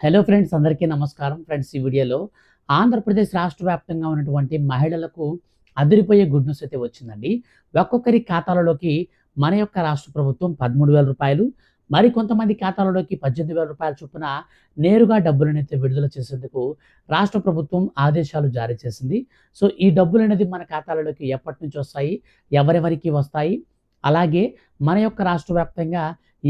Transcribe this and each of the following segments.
Hello friends అందరికీ నమస్కారం. Friends ఈ వీడియోలో ఆంధ్రప్రదేశ్ రాష్ట్ర వ్యాప్తంగా ఉన్నటువంటి మహిళలకు అదిరిపోయే గుడ్ న్యూస్ అయితే వచ్చిందండి. ఒక్కొక్కరి ఖాతాలలోకి మన యొక్క రాష్ట్ర ప్రభుత్వం పదమూడు వేల రూపాయలు మరి కొంతమంది ఖాతాలలోకి పద్దెనిమిది వేల రూపాయల చొప్పున నేరుగా డబ్బులను అయితే విడుదల చేసేందుకు రాష్ట్ర ప్రభుత్వం ఆదేశాలు జారీ చేసింది. సో ఈ డబ్బులు అనేది మన ఖాతాలలోకి ఎప్పటి నుంచి వస్తాయి ఎవరెవరికి వస్తాయి అలాగే మన యొక్క రాష్ట్ర వ్యాప్తంగా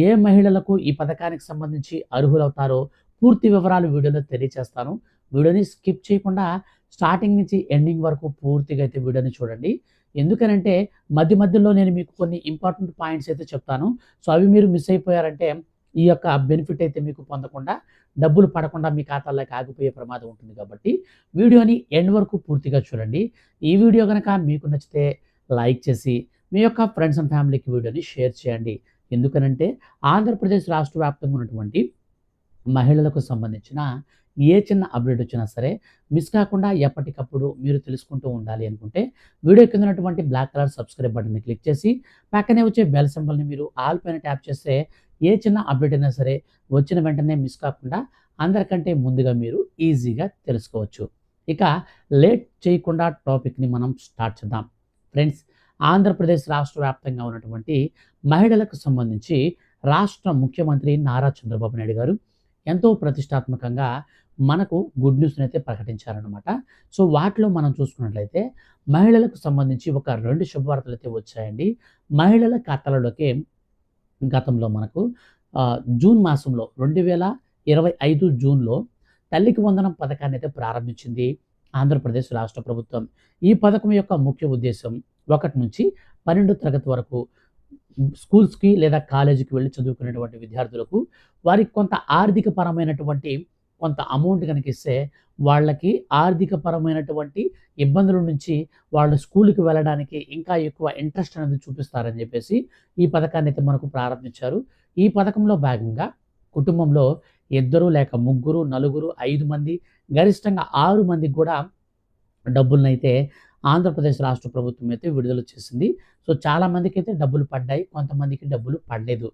ఏ మహిళలకు ఈ పథకానికి సంబంధించి అర్హులవుతారో పూర్తి వివరాలు వీడియోలో తెలియజేస్తాను వీడియోని స్కిప్ చేయకుండా స్టార్టింగ్ నుంచి ఎండింగ్ వరకు పూర్తిగా అయితే వీడియోని చూడండి. ఎందుకనంటే మధ్య మధ్యలో నేను మీకు కొన్ని ఇంపార్టెంట్ పాయింట్స్ అయితే చెప్తాను. సో అవి మీరు మిస్ అయిపోయారంటే ఈ యొక్క బెనిఫిట్ అయితే మీకు పొందకుండా డబ్బులు పడకుండా మీ ఖాతాలోకి ఆగిపోయే ప్రమాదం ఉంటుంది కాబట్టి వీడియోని ఎండ్ వరకు పూర్తిగా చూడండి. ఈ వీడియో కనుక మీకు నచ్చితే లైక్ చేసి మీ యొక్క ఫ్రెండ్స్ అండ్ ఫ్యామిలీకి వీడియోని షేర్ చేయండి. ఎందుకనంటే ఆంధ్రప్రదేశ్ రాష్ట్ర వ్యాప్తంగా ఉన్నటువంటి మహిళలకు సంబంధించిన ఏ చిన్న అప్డేట్ వచ్చినా సరే మిస్ కాకుండా ఎప్పటికప్పుడు మీరు తెలుసుకుంటూ ఉండాలి అనుకుంటే వీడియో కింద ఉన్నటువంటి బ్లాక్ కలర్ సబ్స్క్రైబ్ బటన్ని క్లిక్ చేసి పక్కనే వచ్చే బెల్ సింబల్ని మీరు ఆల్ పైన ట్యాప్ చేస్తే ఏ చిన్న అప్డేట్ అయినా సరే వచ్చిన వెంటనే మిస్ కాకుండా అందరికంటే ముందుగా మీరు ఈజీగా తెలుసుకోవచ్చు. ఇక లేట్ చేయకుండా టాపిక్ని మనం స్టార్ట్ చేద్దాం. ఫ్రెండ్స్ ఆంధ్రప్రదేశ్ రాష్ట్ర వ్యాప్తంగా ఉన్నటువంటి మహిళలకు సంబంధించి రాష్ట్ర ముఖ్యమంత్రి నారా చంద్రబాబు నాయుడు గారు ఎంతో ప్రతిష్టాత్మకంగా మనకు గుడ్ న్యూస్ని అయితే ప్రకటించారనమాట సో వాటిలో మనం చూసుకున్నట్లయితే మహిళలకు సంబంధించి ఒక రెండు శుభవార్తలు అయితే వచ్చాయండి. మహిళల ఖాతాలలోకి గతంలో మనకు జూన్ మాసంలో రెండు వేల ఇరవై ఐదు జూన్లో తల్లికి వందనం పథకాన్ని అయితే ప్రారంభించింది ఆంధ్రప్రదేశ్ రాష్ట్ర ప్రభుత్వం. ఈ పథకం యొక్క ముఖ్య ఉద్దేశం ఒకటి నుంచి పన్నెండు తరగతి వరకు స్కూల్స్కి లేదా కాలేజీకి వెళ్ళి చదువుకునేటువంటి విద్యార్థులకు వారికి కొంత ఆర్థిక పరమైనటువంటి కొంత అమౌంట్ కనుక ఇస్తే వాళ్ళకి ఆర్థిక పరమైనటువంటి ఇబ్బందుల నుంచి వాళ్ళు స్కూల్కి వెళ్ళడానికి ఇంకా ఎక్కువ ఇంట్రెస్ట్ అనేది చూపిస్తారని చెప్పేసి ఈ పథకాన్ని అయితే మనకు ప్రారంభించారు. ఈ పథకంలో భాగంగా కుటుంబంలో ఇద్దరు లేక ముగ్గురు నలుగురు ఐదు మంది గరిష్టంగా ఆరు మందికి కూడా డబ్బులను అయితే ఆంధ్రప్రదేశ్ రాష్ట్ర ప్రభుత్వం అయితే విడుదల చేసింది. సో చాలామందికి అయితే డబ్బులు పడ్డాయి. కొంతమందికి డబ్బులు పడలేదు.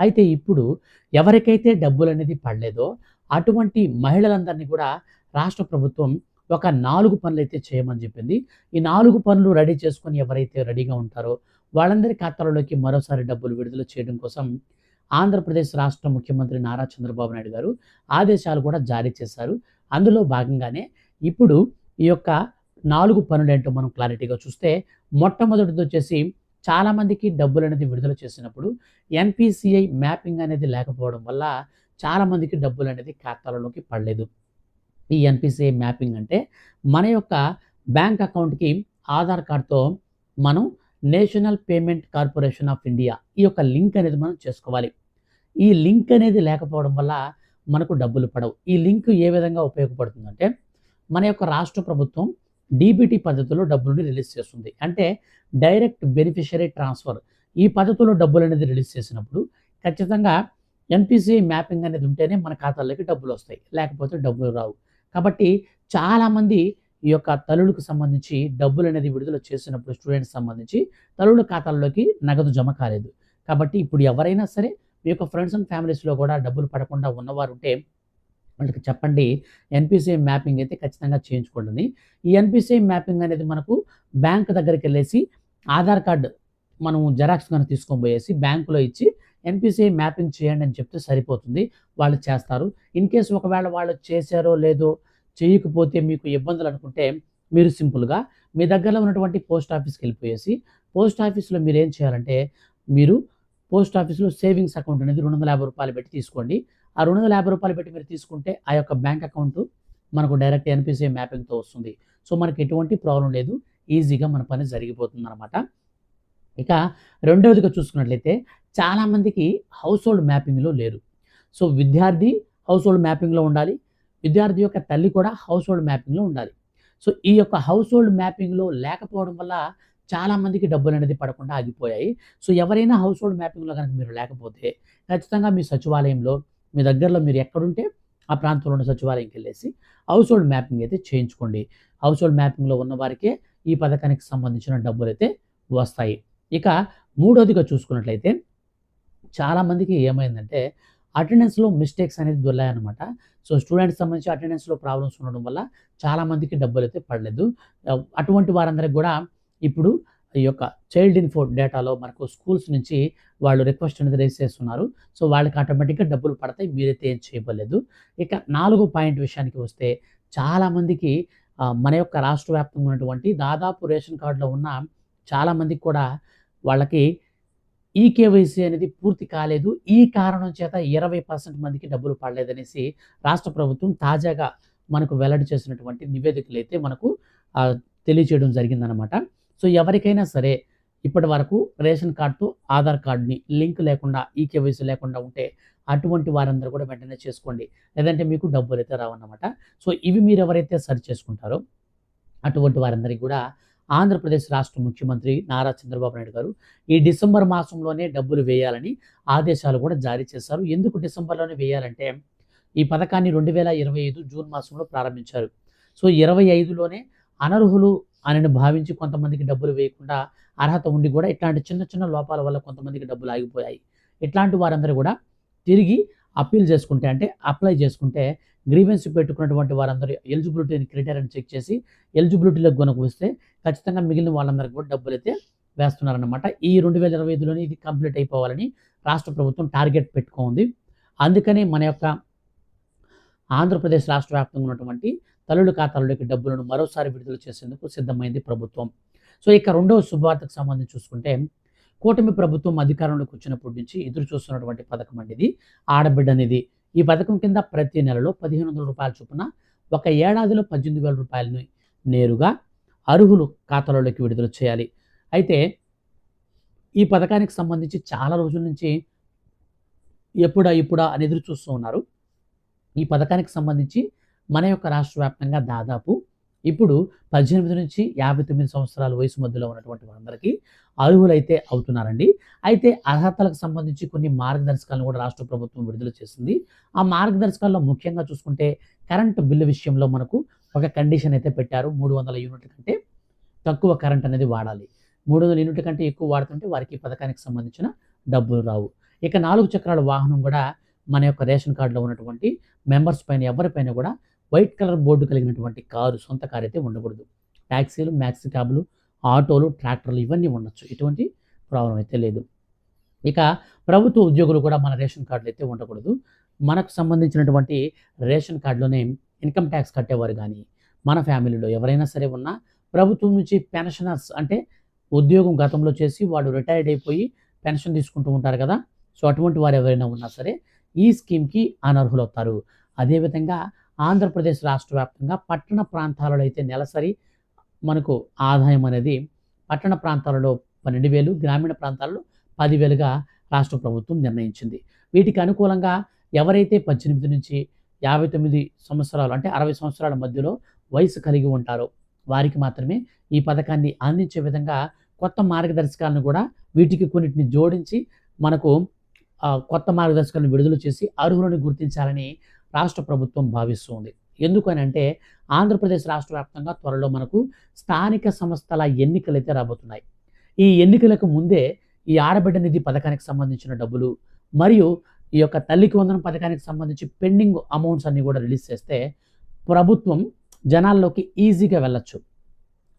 అయితే ఇప్పుడు ఎవరికైతే డబ్బులు అనేది పడలేదో అటువంటి మహిళలందరినీ కూడా రాష్ట్ర ప్రభుత్వం ఒక నాలుగు పనులు అయితే చేయమని చెప్పింది. ఈ నాలుగు పనులు రెడీ చేసుకొని ఎవరైతే రెడీగా ఉంటారో వాళ్ళందరి ఖాతాలలోకి మరోసారి డబ్బులు విడుదల చేయడం కోసం ఆంధ్రప్రదేశ్ రాష్ట్ర ముఖ్యమంత్రి నారా చంద్రబాబు నాయుడు గారు ఆదేశాలు కూడా జారీ చేశారు. అందులో భాగంగానే ఇప్పుడు ఈ యొక్క నాలుగు పనులు ఏంటో మనం క్లారిటీగా చూస్తే మొట్టమొదటిది వచ్చేసి చాలామందికి డబ్బులు అనేది విడుదల చేసినప్పుడు ఎన్పిసిఐ మ్యాపింగ్ అనేది లేకపోవడం వల్ల చాలామందికి డబ్బులు అనేది ఖాతాలలోకి పడలేదు. ఈ ఎన్పిసిఐ మ్యాపింగ్ అంటే మన యొక్క బ్యాంక్ అకౌంట్కి ఆధార్ కార్డ్తో మనం national payment corporation of India ఈ యొక్క లింక్ అనేది మనం చేసుకోవాలి. ఈ లింక్ అనేది లేకపోవడం వల్ల మనకు డబ్బులు పడవు. ఈ లింక్ ఏ విధంగా ఉపయోగపడుతుందంటే మన యొక్క రాష్ట్ర ప్రభుత్వం డీబీటీ పద్ధతిలో డబ్బులను రిలీజ్ చేస్తుంది. అంటే డైరెక్ట్ బెనిఫిషరీ ట్రాన్స్ఫర్. ఈ పద్ధతిలో డబ్బులు అనేది రిలీజ్ చేసినప్పుడు ఖచ్చితంగా ఎన్పిసిఐ మ్యాపింగ్ అనేది ఉంటేనే మన ఖాతాల్లోకి డబ్బులు వస్తాయి లేకపోతే డబ్బులు రావు. కాబట్టి చాలామంది ఈ యొక్క తల్లులకు సంబంధించి డబ్బులు అనేది విడుదల చేసినప్పుడు స్టూడెంట్స్ సంబంధించి తల్లుల ఖాతాల్లోకి నగదు జమ కాలేదు. కాబట్టి ఇప్పుడు ఎవరైనా సరే మీ యొక్క ఫ్రెండ్స్ అండ్ ఫ్యామిలీస్లో కూడా డబ్బులు పడకుండా ఉన్నవారు ఉంటే వాళ్ళకి చెప్పండి. ఎన్పిసిఐ మ్యాపింగ్ అయితే ఖచ్చితంగా చేయించుకోండి ఈ ఎన్పిసిఐ మ్యాపింగ్ అనేది మనకు బ్యాంక్ దగ్గరికి వెళ్ళేసి ఆధార్ కార్డు మనం జెరాక్స్ కానీ తీసుకొని పోయేసి బ్యాంకులో ఇచ్చి ఎన్పిసిఐ మ్యాపింగ్ చేయండి అని చెప్తే సరిపోతుంది. వాళ్ళు చేస్తారు. ఇన్ కేసు ఒకవేళ వాళ్ళు చేశారో లేదో చేయకపోతే మీకు ఇబ్బందులు అనుకుంటే మీరు సింపుల్గా మీ దగ్గరలో ఉన్నటువంటి పోస్ట్ ఆఫీస్కి వెళ్ళిపోయేసి పోస్ట్ ఆఫీస్లో మీరు ఏం చేయాలంటే మీరు పోస్ట్ ఆఫీస్లో సేవింగ్స్ అకౌంట్ అనేది రెండు వందల యాభై రూపాయలు పెట్టి తీసుకోండి. ఆ రెండు వందల యాభై రూపాయలు పెట్టి మీరు తీసుకుంటే ఆ యొక్క బ్యాంక్ అకౌంట్ మనకు డైరెక్ట్ ఎన్పిసిఐ మ్యాపింగ్తో వస్తుంది. సో మనకి ఎటువంటి ప్రాబ్లం లేదు. ఈజీగా మన పని జరిగిపోతుంది అనమాట ఇక రెండవదిగా చూసుకున్నట్లయితే చాలామందికి హౌస్ హోల్డ్ మ్యాపింగ్లో లేరు. సో విద్యార్థి హౌస్ హోల్డ్ మ్యాపింగ్లో ఉండాలి. విద్యార్థి యొక్క తల్లి కూడా హౌస్ హోల్డ్ మ్యాపింగ్లో ఉండాలి. సో ఈ యొక్క హౌస్ హోల్డ్ మ్యాపింగ్లో లేకపోవడం వల్ల చాలామందికి డబ్బులు అనేది పడకుండా ఆగిపోయాయి. సో ఎవరైనా హౌస్ హోల్డ్ మ్యాపింగ్లో కనుక మీరు లేకపోతే ఖచ్చితంగా మీ సచివాలయంలో మీ దగ్గరలో మీరు ఎక్కడుంటే ఆ ప్రాంతంలో ఉన్న సచివాలయంకి వెళ్ళేసి హౌస్ హోల్డ్ మ్యాపింగ్ అయితే చేయించుకోండి హౌస్ హోల్డ్ మ్యాపింగ్లో ఉన్న వారికే ఈ పథకానికి సంబంధించిన డబ్బులు అయితే వస్తాయి ఇక మూడోదిగా చూసుకున్నట్లయితే చాలామందికి ఏమైందంటే అటెండెన్స్‌లో మిస్టేక్స్ అనేది దొర్లాయన్నమాట. సో, స్టూడెంట్స్ సంబంధించి అటెండెన్స్‌లో ప్రాబ్లమ్స్ ఉండడం వల్ల చాలామందికి డబ్బులు అయితే పడలేదు. అటువంటి వారందరికి కూడా ఇప్పుడు ఈ యొక్క చైల్డ్ ఇన్ఫో డేటాలో మనకు స్కూల్స్ నుంచి వాళ్ళు రిక్వెస్ట్ అనేది రేస్ చేస్తున్నారు. సో, వాళ్ళకి ఆటోమేటిక్‌గా డబ్బులు పడతాయి. మీరైతే ఏం చేయబడలేదు. ఇక నాలుగు పాయింట్ విషయానికి వస్తే చాలామందికి మన యొక్క రాష్ట్ర వ్యాప్తంగా ఉన్నటువంటి దాదాపు రేషన్ కార్డులో ఉన్న చాలామందికి కూడా వాళ్ళకి ఈకేవైసీ అనేది పూర్తి కాలేదు. ఈ కారణం చేత 20% మందికి డబ్బులు పడలేదనేసి రాష్ట్ర ప్రభుత్వం తాజాగా మనకు వెల్లడి చేసినటువంటి నివేదికలైతే మనకు తెలియచేయడం జరిగిందనమాట. సో, ఎవరికైనా సరే ఇప్పటి వరకు రేషన్ కార్డుతో ఆధార్ కార్డుని లింక్ లేకుండా ఈకేవైసీ లేకుండా ఉంటే అటువంటి వారందరూ కూడా వెంటనే చేసుకోండి. లేదంటే మీకు డబ్బులైతే రావన్నమాట. సో, ఇవి మీరు ఎవరైతే సరి చేసుకుంటారో అటువంటి వారందరికీ కూడా ఆంధ్రప్రదేశ్ రాష్ట్ర ముఖ్యమంత్రి నారా చంద్రబాబు నాయుడు గారు ఈ డిసెంబర్ మాసంలోనే డబ్బులు వేయాలని ఆదేశాలు కూడా జారీ చేశారు. ఎందుకు డిసెంబర్‌లోనే వేయాలంటే ఈ పథకాన్ని 2025 జూన్ మాసంలో ప్రారంభించారు. సో, 25లోనే అనర్హులు అని భావించి కొంతమందికి డబ్బులు వేయకుండా అర్హత ఉండి కూడా ఇట్లాంటి చిన్న చిన్న లోపాల వల్ల కొంతమందికి డబ్బులు ఆగిపోయాయి. ఇట్లాంటి వారందరూ కూడా తిరిగి అప్పీల్ చేసుకుంటే అంటే అప్లై చేసుకుంటే గ్రీవెన్స్ పెట్టుకున్నటువంటి వారందరూ ఎలిజిబిలిటీ క్రైటీరియాని చెక్ చేసి ఎలిజిబిలిటీలోకి గనుక వస్తే ఖచ్చితంగా మిగిలిన వాళ్ళందరికి కూడా డబ్బులైతే వేస్తున్నారనమాట ఈ 2025లోనే ఇది కంప్లీట్ అయిపోవాలని రాష్ట్ర ప్రభుత్వం టార్గెట్ పెట్టుకోంది అందుకని మన యొక్క ఆంధ్రప్రదేశ్ రాష్ట్ర వ్యాప్తంగా ఉన్నటువంటి తల్లుల ఖాతాల్లోకి డబ్బులను మరోసారి విడుదల చేసేందుకు సిద్ధమైంది ప్రభుత్వం. సో, ఇక రెండవ శుభవార్తకు సంబంధించి చూసుకుంటే కూటమి ప్రభుత్వం అధికారంలోకి వచ్చినప్పటి నుంచి ఎదురు చూస్తున్నటువంటి పథకం అండి ఇది. ఆడబిడ్డ నిధి. ఈ పథకం కింద ప్రతి నెలలో పదిహేను వందల రూపాయల చొప్పున ఒక ఏడాదిలో పద్దెనిమిది వేల రూపాయలను నేరుగా అర్హులు ఖాతాలలోకి విడుదల చేయాలి. అయితే ఈ పథకానికి సంబంధించి చాలా రోజుల నుంచి ఎప్పుడా ఇప్పుడా అని ఎదురు చూస్తూ ఉన్నారు. ఈ పథకానికి సంబంధించి మన యొక్క రాష్ట్ర వ్యాప్తంగా దాదాపు ఇప్పుడు 18-59 సంవత్సరాల వయసు మధ్యలో ఉన్నటువంటి వారందరికీ అర్హులైతే అవుతున్నారండి. అయితే అర్హతలకు సంబంధించి కొన్ని మార్గదర్శకాలను కూడా రాష్ట్ర ప్రభుత్వం విడుదల చేసింది. ఆ మార్గదర్శకాల్లో ముఖ్యంగా చూసుకుంటే కరెంట్ బిల్లు విషయంలో మనకు ఒక కండిషన్ అయితే పెట్టారు. 300 యూనిట్ల కంటే తక్కువ కరెంట్ అనేది వాడాలి. 300 యూనిట్ల కంటే ఎక్కువ వాడుతుంటే వారికి పథకానికి సంబంధించిన డబ్బులు రావు. ఇక నాలుగు చక్రాల వాహనం కూడా మన యొక్క రేషన్ కార్డులో ఉన్నటువంటి మెంబర్స్ పైన ఎవరిపైన కూడా వైట్ కలర్ బోర్డు కలిగినటువంటి కారు సొంత కారు అయితే ఉండకూడదు. టాక్సీలు, మ్యాక్సీ క్యాబ్‌లు, ఆటోలు, ట్రాక్టర్లు ఇవన్నీ ఉండొచ్చు. ఎటువంటి ప్రాబ్లమ్ అయితే లేదు. ఇక ప్రభుత్వ ఉద్యోగులు కూడా మన రేషన్ కార్డులు అయితే ఉండకూడదు. మనకు సంబంధించినటువంటి రేషన్ కార్డులోనే ఇన్‌కమ్ టాక్స్ కట్టేవారు కానీ మన ఫ్యామిలీలో ఎవరైనా సరే ఉన్నా ప్రభుత్వం నుంచి పెన్షనర్స్ అంటే ఉద్యోగం గతంలో చేసి వాళ్ళు రిటైర్డ్ అయిపోయి పెన్షన్ తీసుకుంటూ ఉంటారు కదా! సో, అటువంటి వారు ఎవరైనా ఉన్నా సరే ఈ స్కీమ్‌కి అనర్హులవుతారు. అదేవిధంగా ఆంధ్రప్రదేశ్ రాష్ట్ర వ్యాప్తంగా పట్టణ ప్రాంతాలలో అయితే నెలసరి మనకు ఆదాయం అనేది పట్టణ ప్రాంతాలలో 12,000 గ్రామీణ ప్రాంతాల్లో పదివేలుగా రాష్ట్ర ప్రభుత్వం నిర్ణయించింది. వీటికి అనుకూలంగా ఎవరైతే 18-59 సంవత్సరాలు అంటే 60 సంవత్సరాల మధ్యలో వయసు కలిగి ఉంటారో వారికి మాత్రమే ఈ పథకాన్ని అందించే విధంగా కొత్త మార్గదర్శకాలను కూడా వీటికి కొన్నిటిని జోడించి మనకు కొత్త మార్గదర్శకాలను విడుదల చేసి అర్హులను గుర్తించాలని రాష్ట్ర ప్రభుత్వం భావిస్తుంది. ఎందుకనంటే ఆంధ్రప్రదేశ్ రాష్ట్ర వ్యాప్తంగా త్వరలో మనకు స్థానిక సంస్థల ఎన్నికలైతే రాబోతున్నాయి. ఈ ఎన్నికలకు ముందే ఈ ఆడబిడ్డ నిధి పథకానికి సంబంధించిన డబ్బులు మరియు ఈ యొక్క తల్లికి వందనం పథకానికి సంబంధించి పెండింగ్ అమౌంట్స్ అన్నీ కూడా రిలీజ్ చేస్తే ప్రభుత్వం జనాల్లోకి ఈజీగా వెళ్ళొచ్చు.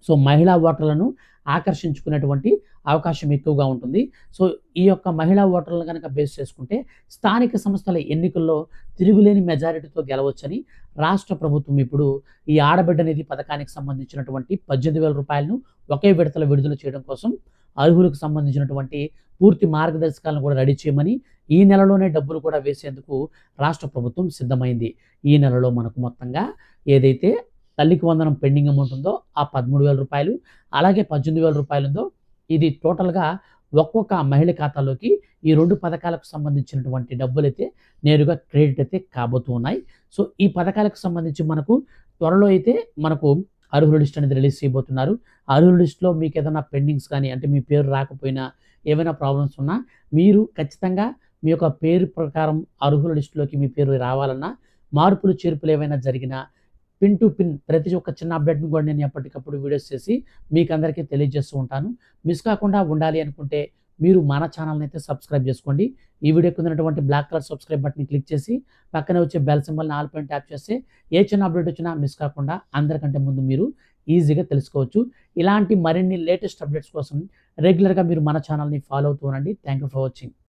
సో, మహిళా ఓటర్లను ఆకర్షించుకునేటువంటి అవకాశం ఎక్కువగా ఉంటుంది. సో, ఈ యొక్క మహిళా ఓటర్లను కనుక బేస్ చేసుకుంటే స్థానిక సంస్థల ఎన్నికల్లో తిరుగులేని మెజారిటీతో గెలవచ్చని రాష్ట్ర ప్రభుత్వం ఇప్పుడు ఈ ఆడబిడ్డ నిధి పథకానికి సంబంధించినటువంటి పద్దెనిమిది వేల రూపాయలను ఒకే విడతలో విడుదల చేయడం కోసం అర్హులకు సంబంధించినటువంటి పూర్తి మార్గదర్శకాలను కూడా రెడీ చేయమని ఈ నెలలోనే డబ్బులు కూడా వేసేందుకు రాష్ట్ర ప్రభుత్వం సిద్ధమైంది. ఈ నెలలో మనకు మొత్తంగా ఏదైతే తల్లికి వందనం పెండింగ్ అమౌంట్ ఉందో ఆ పదమూడు వేల రూపాయలు అలాగే పద్దెనిమిది వేల రూపాయలు ఉందో ఇది టోటల్‌గా ఒక్కొక్క మహిళ ఖాతాలోకి ఈ రెండు పథకాలకు సంబంధించినటువంటి డబ్బులైతే నేరుగా క్రెడిట్ అయితే కాబోతూ ఉన్నాయి. సో, ఈ పథకాలకు సంబంధించి మనకు త్వరలో అయితే మనకు అర్హుల లిస్ట్ అనేది రిలీజ్ చేయబోతున్నారు. అర్హుల లిస్ట్‌లో మీకు ఏదైనా పెండింగ్స్ కానీ అంటే మీ పేరు రాకపోయినా ఏమైనా ప్రాబ్లమ్స్ ఉన్నా మీరు ఖచ్చితంగా మీ యొక్క పేరు ప్రకారం అర్హుల లిస్ట్‌లోకి మీ పేరు రావాలన్నా మార్పులు, చేర్పులు ఏవైనా జరిగినా పిన్ టు పిన్ ప్రతి ఒక్క చిన్న అప్డేట్‌ని కూడా నేను ఎప్పటికప్పుడు వీడియోస్ చేసి మీకు అందరికీ తెలియజేస్తూ ఉంటాను. మిస్ కాకుండా ఉండాలి అనుకుంటే మీరు మన ఛానల్ని అయితే సబ్స్క్రైబ్ చేసుకోండి. ఈ వీడియో ఉన్నటువంటి black colour subscribe button click చేసి పక్కనే వచ్చే బెల్ సింబల్ని ఆల్ పైన ట్యాప్ చేస్తే ఏ చిన్న అప్డేట్ వచ్చినా మిస్ కాకుండా అందరికంటే ముందు మీరు ఈజీగా తెలుసుకోవచ్చు. ఇలాంటి మరిన్ని లేటెస్ట్ అప్డేట్స్ కోసం రెగ్యులర్గా మీరు మన ఛానల్ని ఫాలో అవుతూ ఉండండి. Thank you for watching.